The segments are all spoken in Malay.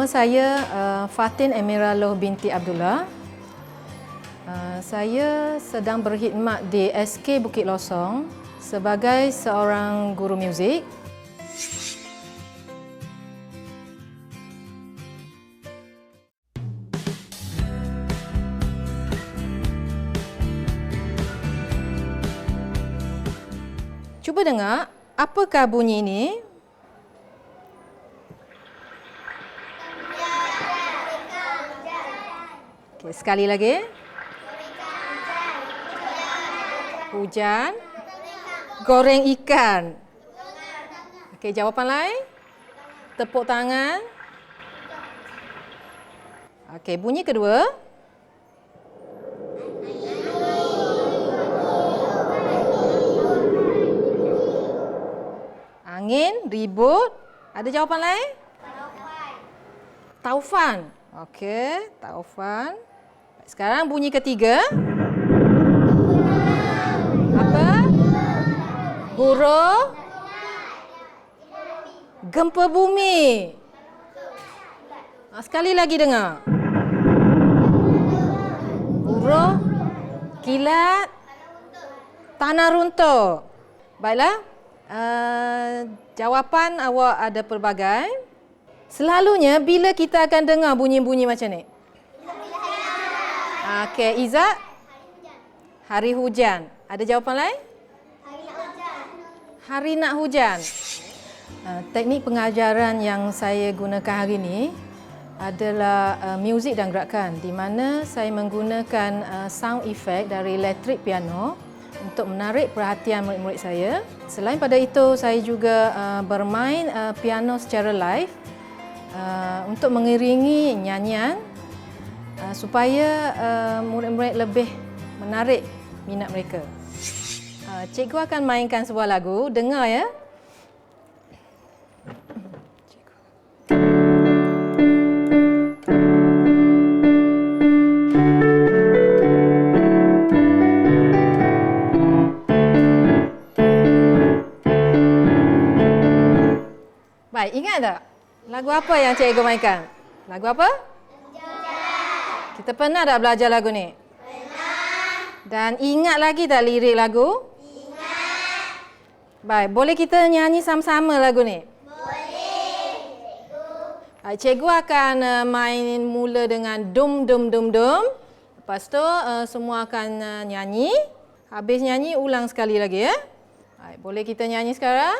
Nama saya uh, Fatin Emiraloh binti Abdullah. Uh, saya sedang berkhidmat di SK Bukit Losong sebagai seorang guru muzik. Cuba dengar, apakah bunyi ini? Okay, sekali lagi. Hujan. Goreng ikan. Okey, jawapan lain? Tepuk tangan. Okey, bunyi kedua. Angin, ribut. Ada jawapan lain? Taufan. Taufan. Okey, taufan. Sekarang bunyi ketiga. Apa? Huruf. Gempa bumi. Ah, Sekali lagi dengar. Huruf. Kilat. Tanah runtuh. Baiklah. Uh, jawapan awak ada pelbagai. Selalunya bila kita akan dengar bunyi-bunyi macam ni? Okey, Izzat? Hari hujan. Ada jawapan lain? Hari nak hujan. Uh, teknik pengajaran yang saya gunakan hari ini adalah uh, muzik dan gerakan di mana saya menggunakan uh, sound effect dari elektrik piano untuk menarik perhatian murid-murid saya. Selain pada itu, saya juga uh, bermain uh, piano secara live uh, untuk mengiringi nyanyian supaya uh, murid-murid lebih menarik minat mereka. Uh, cikgu akan mainkan sebuah lagu, dengar ya. Baik, ingat tak? Lagu apa yang cikgu mainkan? Lagu apa? Kita pernah tak belajar lagu ni? Pernah. Dan ingat lagi tak lirik lagu? Ingat. Baik, boleh kita nyanyi sama-sama lagu ni? Boleh. Cikgu akan uh, main mula dengan dum dum dum dum. Lepas tu uh, semua akan uh, nyanyi. Habis nyanyi ulang sekali lagi ya. Baik, boleh kita nyanyi sekarang?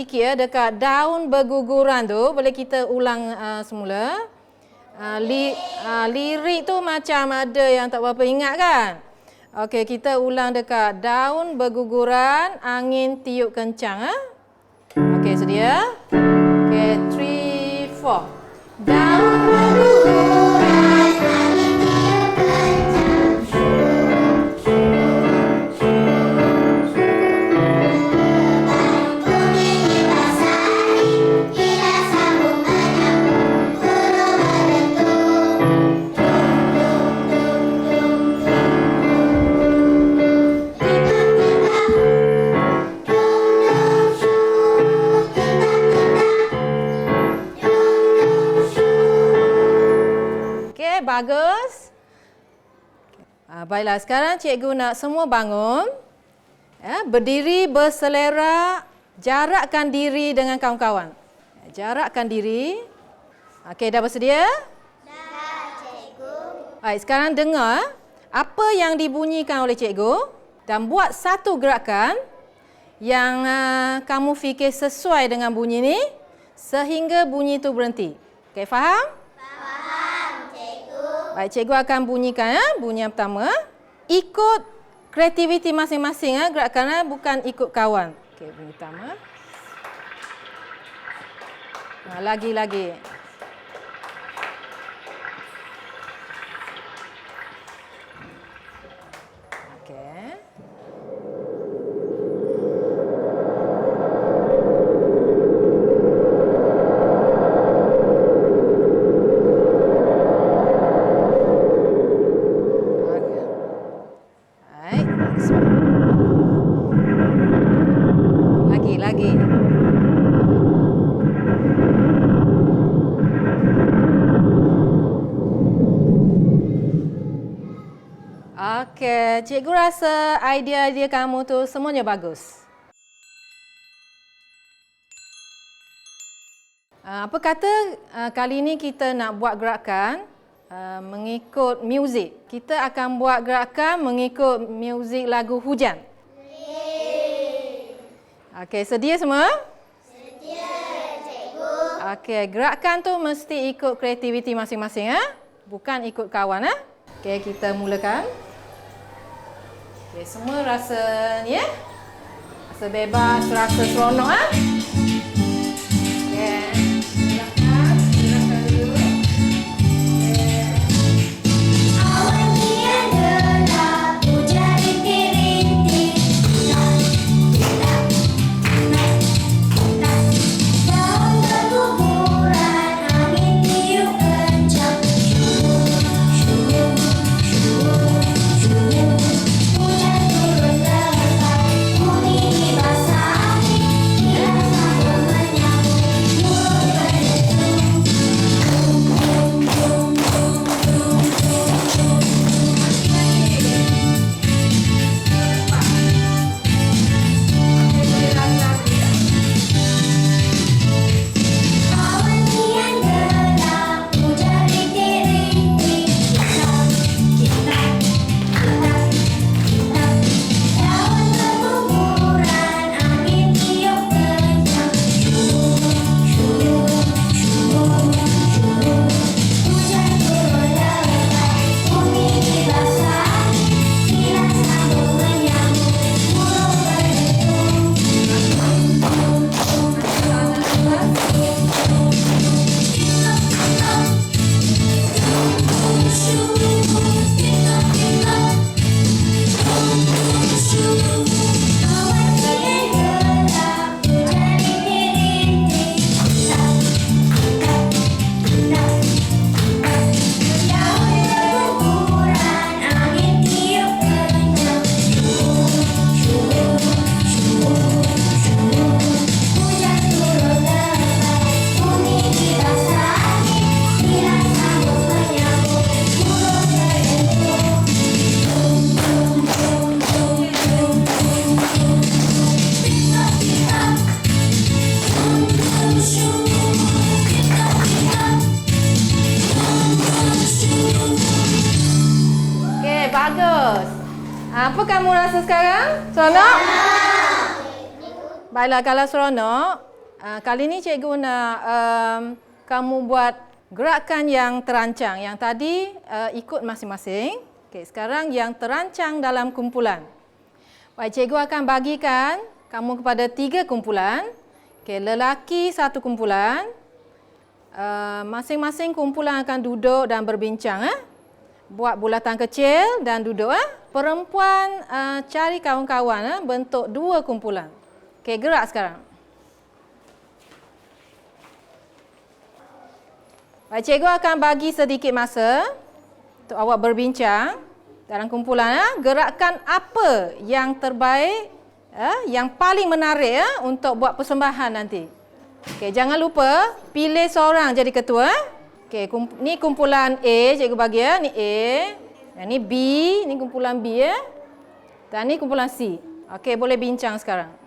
Sikit ya dekat daun berguguran tu. Boleh kita ulang uh, semula. Uh, li, uh, lirik tu macam ada yang tak berapa ingat kan? Okey, kita ulang dekat daun berguguran, angin tiup kencang. Ha? Okey, sedia? Okey, three, four. Daun berguguran, baiklah, sekarang cikgu nak semua bangun. Ya, berdiri berselera, jarakkan diri dengan kawan-kawan. Jarakkan diri. Okey, dah bersedia? Dah, cikgu. Baik, sekarang dengar apa yang dibunyikan oleh cikgu dan buat satu gerakan yang uh, kamu fikir sesuai dengan bunyi ni sehingga bunyi itu berhenti. Okey, faham? Baik, cikgu akan bunyikan ya, bunyi yang pertama. Ikut kreativiti masing-masing ya, gerakan bukan ikut kawan. Okey, bunyi pertama. Ha, lagi lagi. Okey, cikgu rasa idea-idea kamu tu semuanya bagus. Uh, apa kata uh, kali ini kita nak buat gerakan uh, mengikut muzik. Kita akan buat gerakan mengikut muzik lagu hujan. Okey, sedia semua? Sedia, cikgu. Okey, gerakan tu mesti ikut kreativiti masing-masing ya. Bukan ikut kawan ya. Okey, kita mulakan. Okay, semua rasa ni ya. Rasa bebas, rasa seronok ah. Okay. Baiklah, kalau seronok, uh, kali ini cikgu nak um, kamu buat gerakan yang terancang. Yang tadi uh, ikut masing-masing. Okay, sekarang yang terancang dalam kumpulan. Baik, cikgu akan bagikan kamu kepada tiga kumpulan. Okay, lelaki satu kumpulan. Uh, masing-masing kumpulan akan duduk dan berbincang. Eh? buat bulatan kecil dan duduk. Eh? Perempuan uh, cari kawan-kawan eh? bentuk dua kumpulan. Okey, gerak sekarang. Baik, cikgu akan bagi sedikit masa untuk awak berbincang dalam kumpulan. Eh? Gerakkan apa yang terbaik, eh? yang paling menarik eh? untuk buat persembahan nanti. Okey, jangan lupa pilih seorang jadi ketua. Okey, kum, ni kumpulan A, cikgu bagi ya. Ni A. Yang ni B, ni kumpulan B ya. Dan ni kumpulan C. Okey, boleh bincang sekarang.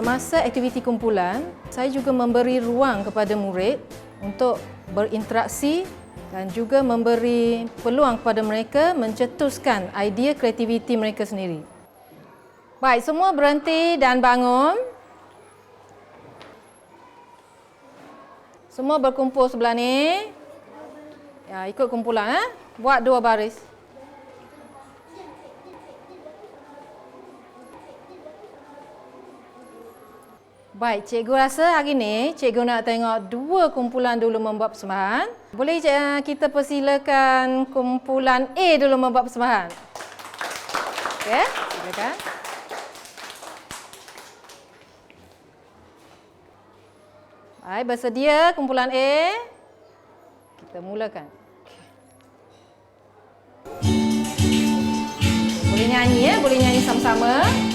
Semasa aktiviti kumpulan, saya juga memberi ruang kepada murid untuk berinteraksi dan juga memberi peluang kepada mereka mencetuskan idea kreativiti mereka sendiri. Baik, semua berhenti dan bangun. Semua berkumpul sebelah ni. Ya, ikut kumpulan eh. Buat dua baris. Baik, cikgu rasa hari ni cikgu nak tengok dua kumpulan dulu membuat persembahan. Boleh uh, kita persilakan kumpulan A dulu membuat persembahan. Okey, silakan. Baik, bersedia kumpulan A? Kita mulakan. Boleh nyanyi ya, boleh nyanyi sama-sama.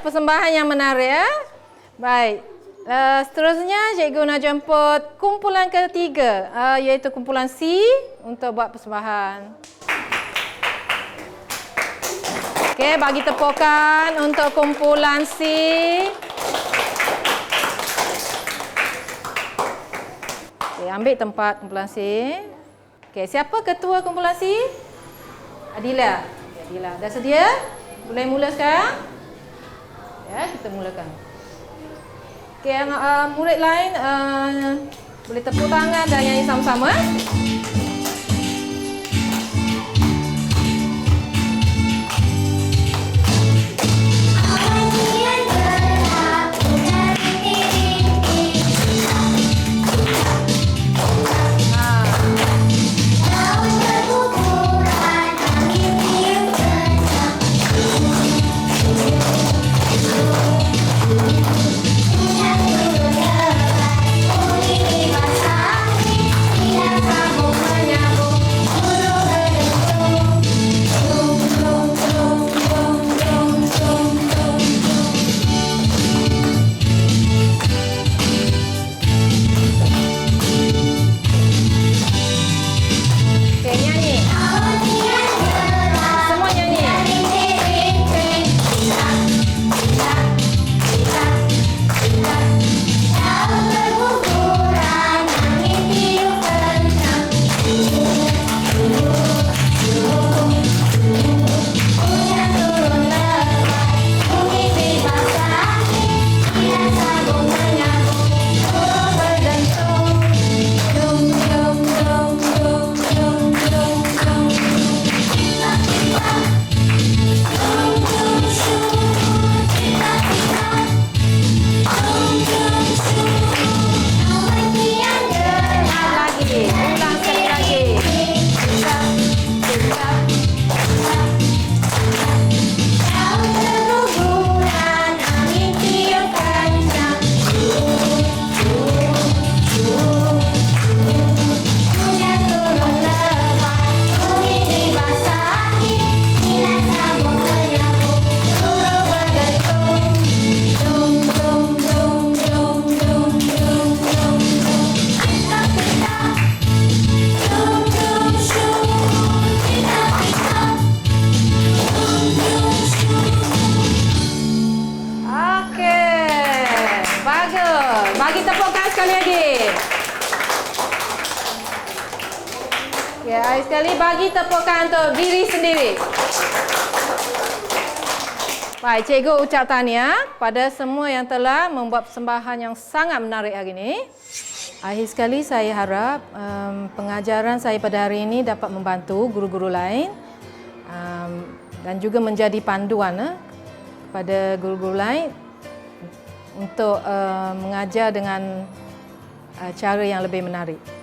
Persembahan yang menarik ya. Baik. Uh, seterusnya cikgu nak jemput kumpulan ketiga uh, iaitu kumpulan C untuk buat persembahan. Okey, bagi tepukan untuk kumpulan C. Okey, ambil tempat kumpulan C. Okey, siapa ketua kumpulan C? Adila. Adila, dah sedia? Boleh mula sekarang? Ya, kita mulakan. Okey, yang uh, murid lain uh, boleh tepuk tangan dan nyanyi sama-sama. Diri sendiri. Baik, cikgu ucap tahniah pada semua yang telah membuat persembahan yang sangat menarik hari ini. Akhir sekali saya harap um, pengajaran saya pada hari ini dapat membantu guru-guru lain um, dan juga menjadi panduan eh, kepada guru-guru lain untuk uh, mengajar dengan uh, cara yang lebih menarik.